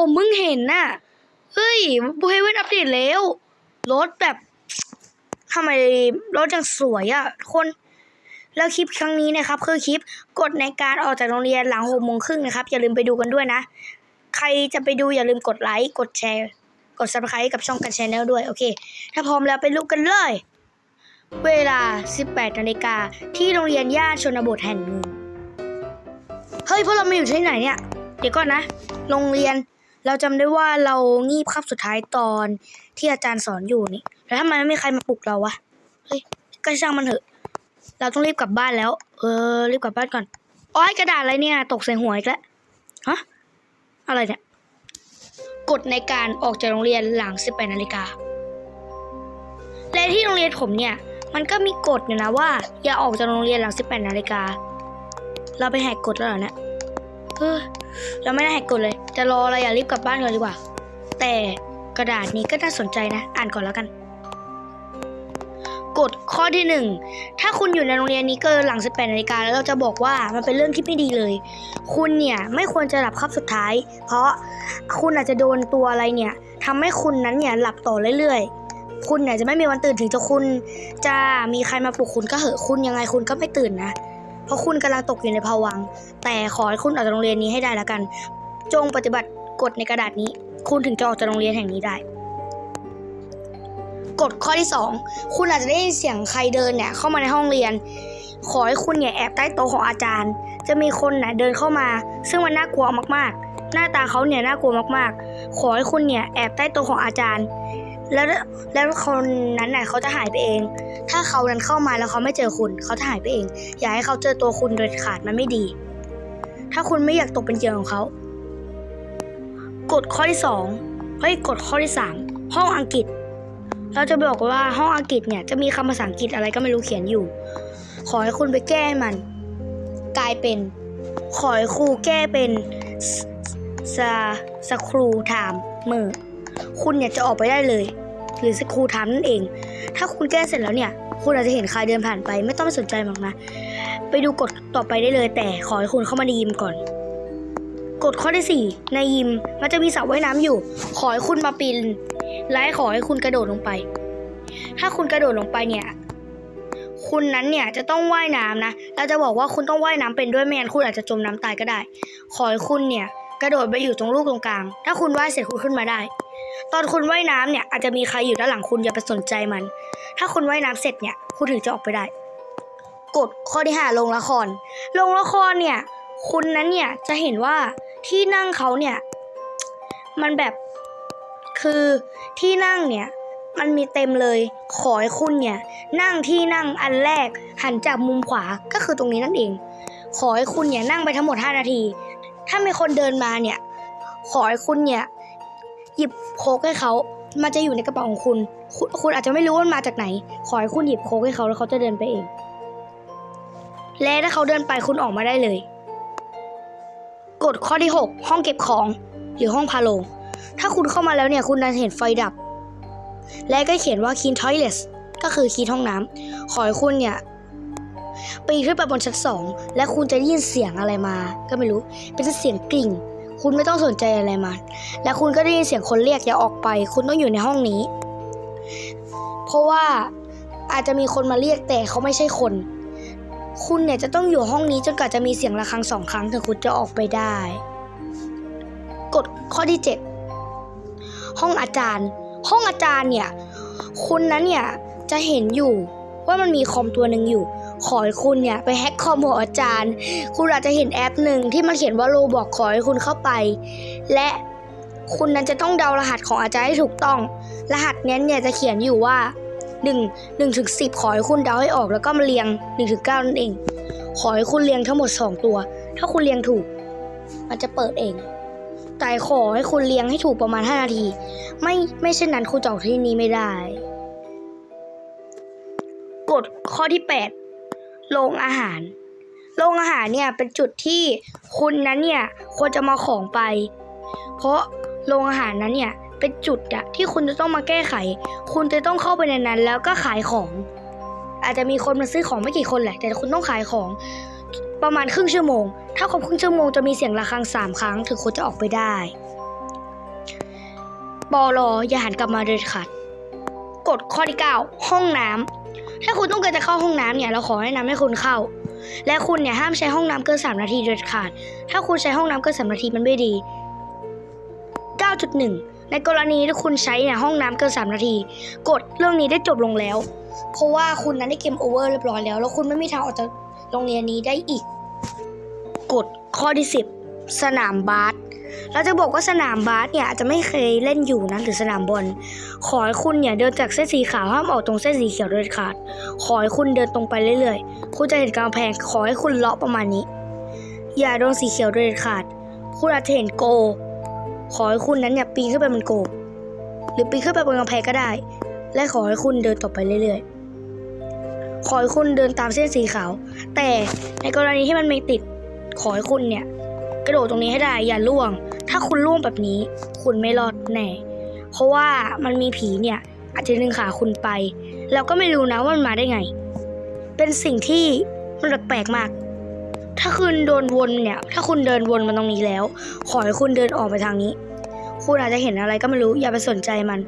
ผมเพิ่งเห็นน่ะ เฮ้ยบูเฮเว่นอัปเดตแล้ว รถแบบทำไมรถยังสวยอะ่ะคนแล้วคลิปครั้งนี้นะครับ คือคลิปกฎในการออกจากโรงเรียนหลังหกโมงครึ่งนะครับ อย่าลืมไปดูกันด้วยนะ ใครจะไปดูอย่าลืมกดไลค์กดแชร์ กด subscribe กับช่องกันชแนลด้วย โอเค ถ้าพร้อมแล้วไปลุกกันเลย เวลา 18นาฬิกาที่โรงเรียนย่านชนบทแห่งหนึ่งเฮ้ยพวกเรามาอยู่ที่ไหนเนี่ย เดี๋ยวก่อนนะ โรงเรียน เราจำได้ว่าเรางีบคาบสุดท้ายตอนที่อาจารย์สอนอยู่นี่ แล้วทำไมไม่มีใครมาปลุกเราวะ เฮ้ยก็ช่างมันเถอะ เราต้องรีบกลับบ้านแล้ว เออ รีบกลับบ้านก่อนอ้อยกระดาษอะไรเนี่ย ตกใส่หัวอีกแล้ว ฮะ อะไรเนี่ย กฎในการออกจากโรงเรียนหลัง 18นาฬิกาและที่โรงเรียนผมเนี่ย มันก็มีกฎอยู่นะว่า อย่าออกจากโรงเรียนหลัง 18นาฬิกา เราไปแหกกฎแล้วเหรอเนี่ย เฮ้ยเราไม่ได้แหกกฎเลย จะรออะไรอย่ารีบกลับบ้านก่อนดีกว่า แต่กระดาษนี้ก็น่าสนใจนะ อ่านก่อนแล้วกัน กฎข้อที่หนึ่งถ้าคุณอยู่ในโรงเรียนนี้เกินหลัง 18นาฬิกาแล้วเราจะบอกว่ามันเป็นเรื่องที่ไม่ดีเลย คุณเนี่ยไม่ควรจะหลับคาบสุดท้าย เพราะคุณอาจจะโดนตัวอะไรเนี่ยทำให้คุณนั้นเนี่ยหลับต่อเรื่อยๆ คุณเนี่ยจะไม่มีวันตื่นถึงจะคุณ จะมีใครมาปลุกคุณก็เหอะคุณยังไงคุณก็ไม่ตื่นนะ เพราะคุณกำลังตกอยู่ในภวังค์แต่ขอให้คุณออกจากโรงเรียนนี้ให้ได้แล้วกัน จงปฏิบัติกฎในกระดาษนี้ คุณถึงจะออกจากโรงเรียนแห่งนี้ได้กฎข้อที่สองคุณอาจจะได้ยินเสียงใครเดินเนี่ยเข้ามาในห้องเรียน ขอให้คุณเนี่ยแอบใต้โต๊ะของอาจารย์ จะมีคนน่ะเดินเข้ามา ซึ่งมันน่ากลัวมากๆ หน้าตาเขาเนี่ยน่ากลัวมากๆ ขอให้คุณเนี่ยแอบใต้โต๊ะของอาจารย์ แล้วแล้วคนนั้นน่ะเขาจะหายไปเอง ถ้าเขานั้นเข้ามาแล้วเขาไม่เจอคุณ เขาจะหายไปเอง อย่าให้เขาเจอตัวคุณโดยขาดมันไม่ดี ถ้าคุณไม่อยากตกเป็นเหยื่อของเขากฎข้อที่สองเฮ้ยกฎข้อที่สามห้องอังกฤษ เราจะบอกว่าห้องอังกฤษเนี่ยจะมีคำภาษาอังกฤษอะไรก็ไม่รู้เขียนอยู่ ขอให้คุณไปแก้มัน กลายเป็น ขอให้ครูแก้เป็นสสสครูถามมือ คุณเนี่ยจะออกไปได้เลย หรือสครูถามนั่นเอง ถ้าคุณแก้เสร็จแล้วเนี่ย คุณอาจจะเห็นใครเดินผ่านไป ไม่ต้องไปสนใจหรอกนะ ไปดูกฎต่อไปได้เลย แต่ขอให้คุณเข้ามาในยิมก่อน กฎข้อที่สี่ในยิมมันจะมีสระว่ายน้ำอยู่ ขอให้คุณมาปีนและขอให้คุณกระโดดลงไป ถ้าคุณกระโดดลงไปเนี่ยคุณนั้นเนี่ยจะต้องว่ายน้ำนะ เราจะบอกว่าคุณต้องว่ายน้ำเป็นด้วยไม่งั้นคุณอาจจะจมน้ำตายก็ได้ ขอให้คุณเนี่ยกระโดดไปอยู่ตรงลูกตรงกลาง ถ้าคุณว่ายเสร็จคุณขึ้นมาได้ ตอนคุณว่ายน้ำเนี่ยอาจจะมีใครอยู่ด้านหลังคุณอย่าไปสนใจมัน ถ้าคุณว่ายน้ำเสร็จเนี่ยคุณถึงจะออกไปได้ กฎข้อที่ห้าลงละคร ลงละครเนี่ย คุณนั้นเนี่ยจะเห็นว่าที่นั่งเขาเนี่ย มันแบบคือที่นั่งเนี่ยมันมีเต็มเลย ขอให้คุณเนี่ย นั่งที่นั่งอันแรก หันจากมุมขวาก็คือตรงนี้นั่นเอง ขอให้คุณเนี่ยนั่งไปทั้งหมด 5 นาที ถ้ามีคนเดินมาเนี่ย ขอให้คุณเนี่ย หยิบโค้กให้เขามันจะอยู่ในกระเป๋าของคุณคุณ คุณอาจจะไม่รู้ว่ามันมาจากไหน ขอให้คุณหยิบโค้กให้เขาแล้วเขาจะเดินไปเอง และถ้าเขาเดินไปคุณออกมาได้เลย กฎข้อที่ 6 ห้องเก็บของ หรือห้องพาโลง ถ้าคุณเข้ามาแล้วเนี่ยคุณจะเห็นไฟดับ และก็เขียนว่า clean toilet ก็คือคีย์ห้องน้ำขอให้คุณเนี่ยปีนขึ้นไปบนชั้นสองและคุณจะได้ยินเสียงอะไรมา ก็ไม่รู้ เป็นเสียงกริ่ง คุณไม่ต้องสนใจอะไรมาและคุณก็ได้ยินเสียงคนเรียกอย่าออกไป คุณต้องอยู่ในห้องนี้ เพราะว่าอาจจะมีคนมาเรียกแต่เขาไม่ใช่คน คุณเนี่ยจะต้องอยู่ห้องนี้จนกว่าจะมีเสียงะระฆังสองครั้งถึงคุณจะออกไปได้ กฎข้อที่ 7 ห้องอาจารย์ ห้องอาจารย์เนี่ย คุณนั้นเนี่ยจะเห็นอยู่ว่ามันมีคอมตัวหนึ่งอยู่ ขอให้คุณเนี่ยไปแฮ็กคอมของอาจารย์ คุณอาจจะเห็นแอปหนึ่งที่มันเขียนว่าโลบอกขอให้คุณเข้าไป และคุณนั้นจะต้องเดารหัสของอาจารย์ให้ถูกต้อง รหัสนี้เนี่ยจะเขียนอยู่ว่า 1 1ถึง10 ขอให้คุณเดาให้ออกแล้วก็มาเรียง1ถึง9นั่นเอง ขอให้คุณเรียงทั้งหมด 2 ตัว ถ้าคุณเรียงถูก มันจะเปิดเอง แต่ขอให้คุณเรียงให้ถูกประมาณ 5 นาที ไม่ไม่เช่นนั้นคุณจะออกที่นี้ไม่ได้ กฎข้อที่ 8 โรงอาหาร โรงอาหารเนี่ยเป็นจุดที่คุณนั้นเนี่ยควรจะมาของไป เพราะโรงอาหารนั้นเนี่ยเป็นจุดอะที่คุณจะต้องมาแก้ไข คุณจะต้องเข้าไปในนั้น แล้วก็ขายของ อาจจะมีคนมาซื้อของไม่กี่คนแหละ แต่คุณต้องขายของประมาณครึ่งชั่วโมง ถ้าครบครึ่งชั่วโมงจะมีเสียงะระฆังสามครั้งถึงคุณจะออกไปได้ปอลออย่าหันกลับมาเด็ดขาดกฎข้อที่ 9 ห้องน้ำ ถ้าคุณต้องการจะเข้าห้องน้ำเนี่ยเราขอแนะนำให้คุณเข้า และคุณเนี่ยห้ามใช้ห้องน้ำเกิน3นาทีเด็ดขาด ถ้าคุณใช้ห้องน้ำเกิน3นาทีมันไม่ดี 9.1 ในกรณีที่คุณใช้เนี่ยห้องน้ำเกิน3นาทีกฎเรื่องนี้ได้จบลงแล้ว เพราะว่าคุณนั้นได้เกมโอเวอร์เรียบร้อยแล้ว แล้วคุณไม่มีทางออกจากโรงเรียนนี้ได้อีกกฎข้อที่ 10 สนามบาส เราจะบอกว่าสนามบาสเนี่ยอาจจะไม่เคยเล่นอยู่นะหรือสนามบอลขอให้คุณเนี่ยเดินจากเส้นสีขาวห้ามออกตรงเส้นสีเขียวเด็ดขาด ขอให้คุณเดินตรงไปเรื่อยๆ คุณจะเห็นกำแพงขอให้คุณเลาะประมาณนี้ อย่าโดนสีเขียวเด็ดขาด คุณอาจจะเห็นโก ขอให้คุณนั้นเนี่ยปีนขึ้นไปบนโก หรือปีนขึ้นไปบนกำแพงก็ได้ และขอให้คุณเดินต่อไปเรื่อยๆขอให้คุณเดินตามเส้นสีขาว แต่ในกรณีที่มันไม่ติด ขอให้คุณเนี่ย กระโดดตรงนี้ให้ได้อย่าล่วง ถ้าคุณล่วงแบบนี้ คุณไม่รอดแน่ เพราะว่ามันมีผีเนี่ย อาจจะดึงขาคุณไปแล้วก็ไม่รู้นะว่ามันมาได้ไง เป็นสิ่งที่มันแปลกมาก ถ้าคุณโดนวนเนี่ย ถ้าคุณเดินวนมาตรงนี้แล้ว ขอให้คุณเดินออกไปทางนี้ คุณอาจจะเห็นอะไรก็ไม่รู้อย่าไปสนใจมัน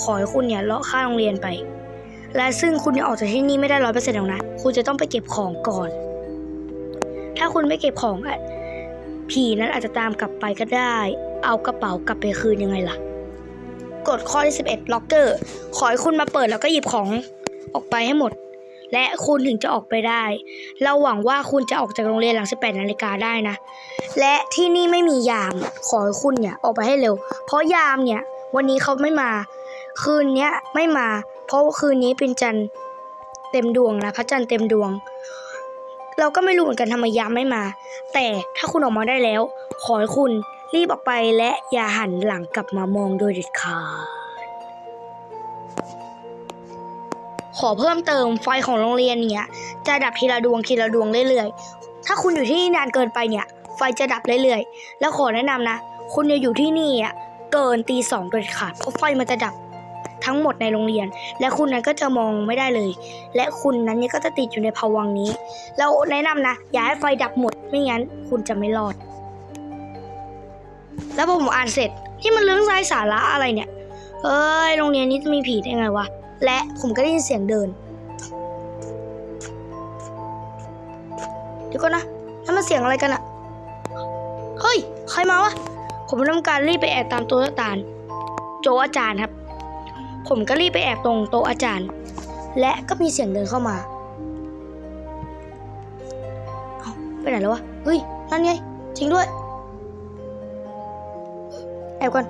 ขอให้คุณเนี่ยเลาะข้างโรงเรียนไป และซึ่งคุณเนี่ยออกจากที่นี่ไม่ได้ร้อยเปอร์เซ็นต์หรอกนะ คุณจะต้องไปเก็บของก่อน ถ้าคุณไม่เก็บของอะ ผีนั้นอาจจะตามกลับไปก็ได้ เอากระเป๋ากลับไปคืนยังไงล่ะ กฎข้อที่11ล็อกเกอร์ ขอให้คุณมาเปิดแล้วก็หยิบของออกไปให้หมด และคุณถึงจะออกไปได้ เราหวังว่าคุณจะออกจากโรงเรียนหลัง 18นาฬิกาได้นะ และที่นี่ไม่มียาม ขอให้คุณเนี่ยออกไปให้เร็ว เพราะยามเนี่ย วันนี้เขาไม่มา คืนเนี้ยไม่มา เพราะว่าคืนนี้เป็นจันทร์เต็มดวงนะพระจันทร์เต็มดวง เราก็ไม่รู้เหมือนกันทำไมยามไม่มา แต่ถ้าคุณออกมาได้แล้ว ขอให้คุณรีบออกไปและอย่าหันหลังกลับมามองโดยเด็ดขาดขอเพิ่มเติมไฟของโรงเรียนเนี่ยจะดับทีละดวงทีละดวงเรื่อยๆ ถ้าคุณอยู่ที่นี่นานเกินไปเนี่ย ไฟจะดับเรื่อยๆ แล้วขอแนะนำนะ คุณอย่าอยู่ที่นี่อะเกินตีสองโดยขาดเพราะไฟมันจะดับ ทั้งหมดในโรงเรียน และคุณนั้นก็จะมองไม่ได้เลย และคุณนั้นเนี่ยก็จะติดอยู่ในภวังนี้แล้วแนะนำนะ อย่าให้ไฟดับหมดไม่งั้น คุณจะไม่รอด แล้วพอผมอ่านเสร็จที่มันเรื่องไร้สาระอะไรเนี่ยเอ้ยโรงเรียนนี้จะมีผีได้ไงวะและผมก็ได้ยินเสียงเดินเดี๋ยวก่อนนะนั่นมันเสียงอะไรกันอะเฮ้ย ใครมาวะ ผมทำการรีบไปแอบตามต๊ะอาจารย์โจอาจารย์ครับ ผมก็รีบไปแอบตรงโต๊ะอาจารย์ และก็มีเสียงเดินเข้ามาเอาไปไหนแล้ววะเฮ้ยนั่นไงจริงด้วย แอบก่อน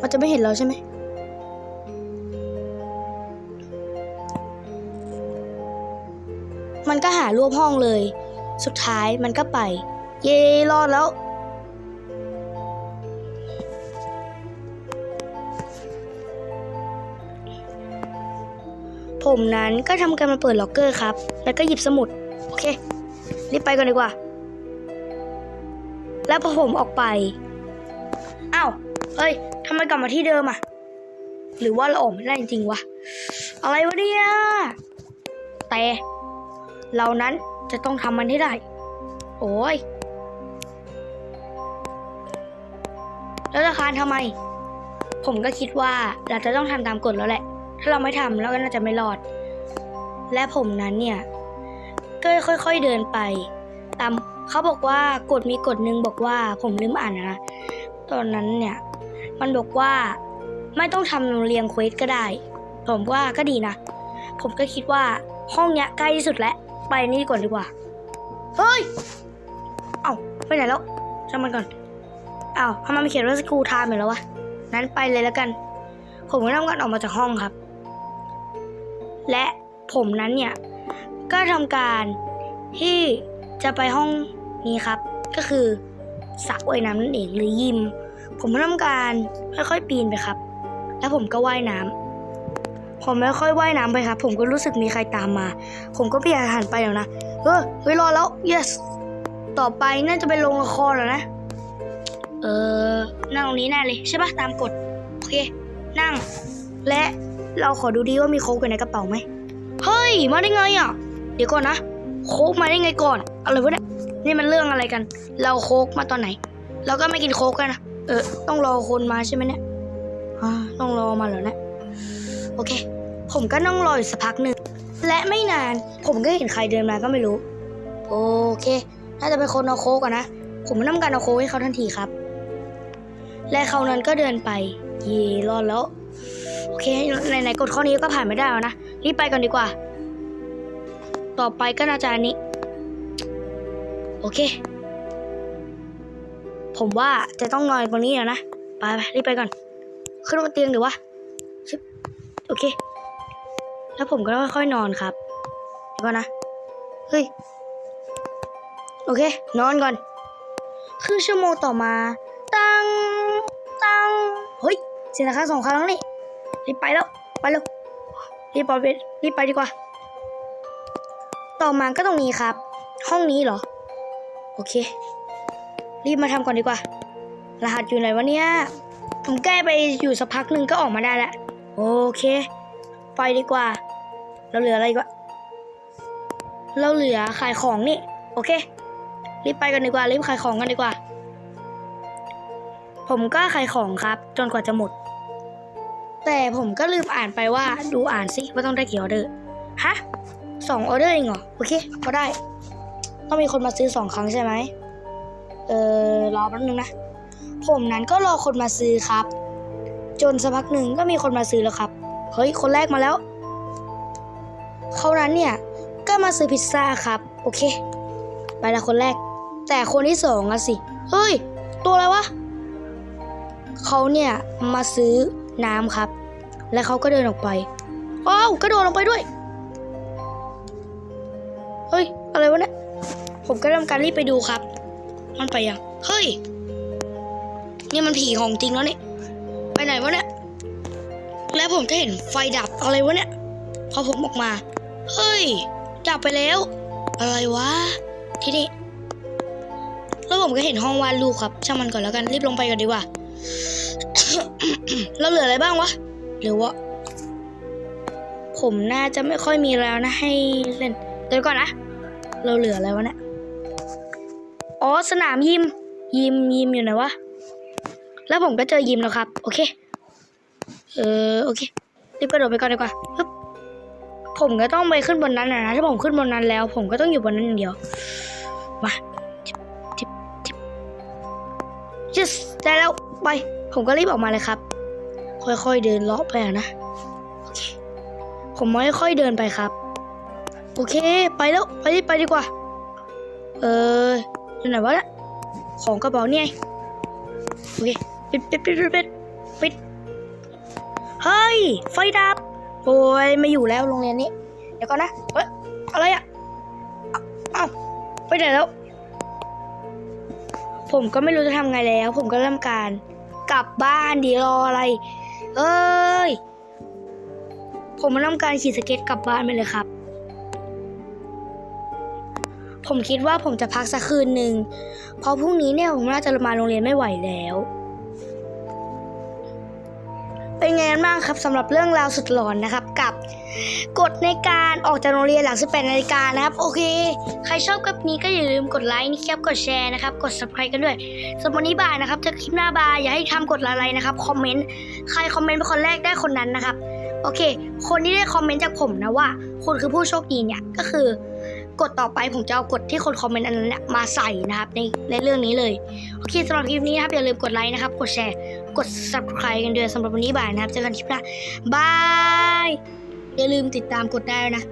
มันจะไม่เห็นเราใช่ไหมมันก็หารวบห้องเลย สุดท้ายมันก็ไป เย่รอดแล้ว ผมนั้นก็ทำการมาเปิดล็อกเกอร์ครับ แล้วก็หยิบสมุด โอเค รีบไปก่อนดีกว่า แล้วพอผมออกไป อ้าวเฮ้ยทำไมกลับมาที่เดิมอะหรือว่าเราออกไม่ได้จริงๆวะ อะไรวะเนี่ย แต่เรานั้นจะต้องทำมันให้ได้ โอ้ย แล้วจะคานทำไม ผมก็คิดว่าเราจะต้องทำตามกฎแล้วแหละ ถ้าเราไม่ทำเราก็น่าจะไม่รอด และผมนั้นเนี่ยก็ค่อย ๆเดินไป ตามเขาบอกว่ากฎมีกฎหนึ่งบอกว่าผมลืมอ่านนะตอนนั้นเนี่ย มันบอกว่าไม่ต้องทำเรียงเควสก็ได้ ผมว่าก็ดีนะ ผมก็คิดว่าห้องเนี้ยใกล้ที่สุดแล้ว ไปนี่ก่อนดีกว่า เฮ้ย เอ้าไปไหนแล้วช่างมันก่อน เอ้าทำไมมันเขียนว่าสกูทามอยู่แล้ววะ นั้นไปเลยแล้วกัน ผมก็ทำการออกมาจากห้องครับ และผมนั้นเนี่ย ก็ทำการที่จะไปห้องนี้ครับ ก็คือสระว่ายน้ำนั่นเองหรือยิม ผมก็ทำการค่อยๆปีนไปครับ แล้วผมก็ว่ายน้ำผมไม่ค่อยว่ายน้ำไปครับ ผมก็รู้สึกมีใครตามมา ผมก็พยายามหันไปแล้วนะเออเฮ้ยรอแล้ว yes ต่อไปน่าจะเป็นโรงละครแล้วนะ เออนั่งตรงนี้แน่เลยใช่ปะตามกฎโอเค นั่งและ เราขอดูดีว่ามีโค้กอยู่ในกระเป๋าไหม เฮ้ย มาได้ไงอะ เดี๋ยวก่อนนะ โค้กมาได้ไงก่อน อะไรวะเนี่ย นี่มันเรื่องอะไรกัน เราโค้กมาตอนไหน เราก็ไม่กินโค้กกันนะ เออ ต้องรอคนมาใช่ไหมเนี่ยอ่าต้องรอมาเหรอเนะโอเค ผมก็นั่งรออยู่สักพักหนึ่ง และไม่นาน ผมก็เห็นใครเดินมาก็ไม่รู้ โอเค น่าจะเป็นคนเอาโค้กอะนะ ผมไม่ต้องการเอาโค้กให้เขาทันทีครับ และเขานั้นก็เดินไป เย่รอดแล้ว โอเคไหนๆกดข้อนี้ก็ผ่านไม่ได้แล้วนะรีบไปก่อนดีกว่า ต่อไปก็น่าจะอันนี้ โอเค ผมว่าจะต้องนอนตรงนี้แล้วนะไปไปรีบไปก่อน ขึ้นบนเตียงเดี๋ยวะชึบโอเค แล้วผมก็ค่อยๆนอนครับเดี๋ยวก่อนนะเฮ้ยโอเค นอนก่อนครึ่งชั่วโมงต่อมา ตัง ตัง เฮ้ยเสียงระฆังสองครั้งนี่ รีบไปแล้ว ไปเร็วรีบไปรีบไปดีกว่า ต่อมาก็ตรงนี้ครับ ห้องนี้เหรอ โอเค รีบมาทำก่อนดีกว่า รหัสอยู่ไหนวะเนี่ย ผมแก้ไปอยู่สักพักหนึ่งก็ออกมาได้แล้ว โอเค ไปดีกว่า เราเหลืออะไรกวะเราเหลือขายของนี่ โอเค รีบไปกันดีกว่า รีบขายของกันดีกว่า ผมก็ขายของครับ จนกว่าจะหมด แต่ผมก็ลืมอ่านไปว่าดูอ่านสิว่าต้องได้กี่ออเดอร์ฮะสองออเดอร์เองเหรอ โอเคพอได้ ต้องมีคนมาซื้อสองครั้งใช่ไหมเออรอแป๊บนึงนะ ผมนั้นก็รอคนมาซื้อครับ จนสักพักหนึ่งก็มีคนมาซื้อแล้วครับเฮ้ยคนแรกมาแล้วเขานั้นเนี่ยก็มาซื้อพิซซ่าครับ โอเค ไปละคนแรก แต่คนที่สองอะสิเฮ้ย ตัวอะไรวะเขาเนี่ยมาซื้อ น้ำครับ และเขาก็เดินออกไปอ้าวกระโดดลงไปด้วย เฮ้ย อะไรวะเนี่ยผมก็ทำการรีบไปดูครับ มันไปยัง เฮ้ย นี่มันผีของจริงแล้วนี่ ไปไหนวะเนี่ย แล้วผมก็เห็นไฟดับอะไรวะเนี่ย พอผมออกมา เฮ้ย ดับไปแล้ว อะไรวะ ที่นี่ แล้วผมก็เห็นห้องวาดรูปครับ ช่างมันก่อนแล้วกัน รีบลงไปกันดีกว่า แล้วเหลืออะไรบ้างวะหรือว่าผมน่าจะไม่ค่อยมีแล้วนะให้เล่นเดี๋ยวก่อนนะ เราเหลืออะไรวะเนี่ยอ๋อสนามยิม ยิมยิมอยู่ไหนวะแล้วผมก็เจอยิมแล้วครับ โอเค เออโอเครีบกระโดดไปก่อนดีกว่าปึ๊บผมก็ต้องไปขึ้นบนนั้นนะนะถ้าผมขึ้นบนนั้นแล้ว ผมก็ต้องอยู่บนนั้นอย่างเดียวมาจิบจิบจิบ yes ได้แล้วไปผมก็รีบออกมาเลยครับ ค่อยๆเดินเลาะไปนะ ผมไม่ค่อยเดินไปครับ โอเค ไปแล้ว ไปรีบไปดีกว่า เอออยู่ไหนวะเนี่ยของกระเป๋าเนี่ยโอเค ปิดปิดปิดปิดปิดปิด เฮ้ย ไฟดับ โอ้ยไม่อยู่แล้วโรงเรียนนี้ เดี๋ยวก่อนนะ เฮ้ย อะไรอะเอ้าเอ้าไปไหนแล้ว ผมก็ไม่รู้จะทำไงแล้ว ผมก็เริ่มการกลับบ้านดีรออะไร เอ้ย ผมมาทำการขี่สเก็ตกลับบ้านไปเลยครับ ผมคิดว่าผมจะพักสักคืนหนึ่งเพราะพรุ่งนี้เนี่ยผมน่าจะมาโรงเรียนไม่ไหวแล้ว เป็นไงกันบ้างครับสำหรับเรื่องราวสุดหลอนนะครับกับกฎในการออกจากโรงเรียนหลัง 18นาฬิกานะครับ โอเค ใครชอบคลิปนี้ก็อย่าลืมกดไลค์นะครับกดแชร์นะครับ กด subscribe กันด้วยสำหรับวันนี้บ่ายนะครับเจะคลิปหน้าบ่ายอย่าให้ทำกดอะไรนะครับคอมเมนต์ใครคอมเมนต์เป็นคนแรกได้คนนั้นนะครับ โอเค คนที่ได้คอมเมนต์จากผมนะว่าคุณคือผู้โชคดีเนี่ยก็คือ กดต่อไปผมจะเอากฎที่คนคอมเมนต์อันนั้นมาใส่นะครับในในเรื่องนี้เลย โอเคสำหรับคลิปนี้นะครับอย่าลืมกดไลค์นะครับ กดแชร์ กด subscribe กันด้วยสำหรับวันนี้บ่ายนะครับเจอกันคลิปหน้าบาย อย่าลืมติดตามกดได้แล้วนะ